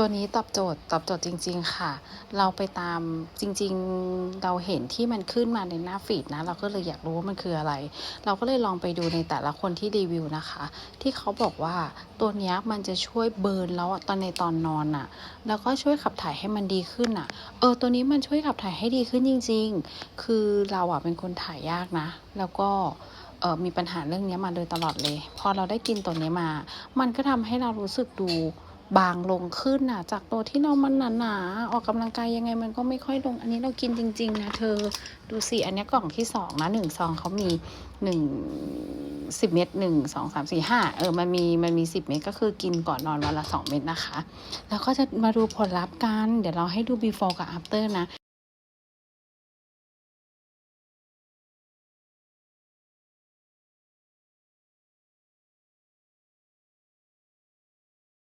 ตัวนี้ตอบโจทย์ตอบโจทย์จริง ๆ ค่ะ เราไปตามจริง ๆ เราเห็นที่มันขึ้นมาในหน้าฟีดนะ เราก็เลยอยากรู้ว่ามันคืออะไร เราก็เลยลองไปดูในแต่ละคนที่รีวิวนะคะ ที่เขาบอกว่าตัวนี้มันจะช่วยเบิร์นแล้วตอนในตอนนอนอะแล้วก็ช่วยขับถ่ายให้มันดีขึ้นอะเออ ตัวนี้มันช่วยขับถ่ายให้ดีขึ้นจริง ๆ คือเราอะเป็นคนถ่ายยากนะ แล้วก็เออมีปัญหาเรื่องนี้มาโดยตลอดเลย พอเราได้กินตัวนี้มา มันก็ทำให้เรารู้สึกดู บางลงขึ้นน่ะจากตัวที่เรามันหนาๆออกกำลังกายยังไงมันก็ไม่ค่อยลง อันนี้เรากินจริง ๆ นะเธอดูสิอันนี้กล่องที่สองนะหนึ่งซองเขามีหนึ่งสิบเม็ดหนึ่งสองสามสี่ห้าเออมันมีมันมีสิบเม็ดก็คือกินก่อนนอนวันละสองเม็ดนะคะ แล้วก็จะมาดูผลลัพธ์กัน เดี๋ยวเราให้ดู before กับ after นะ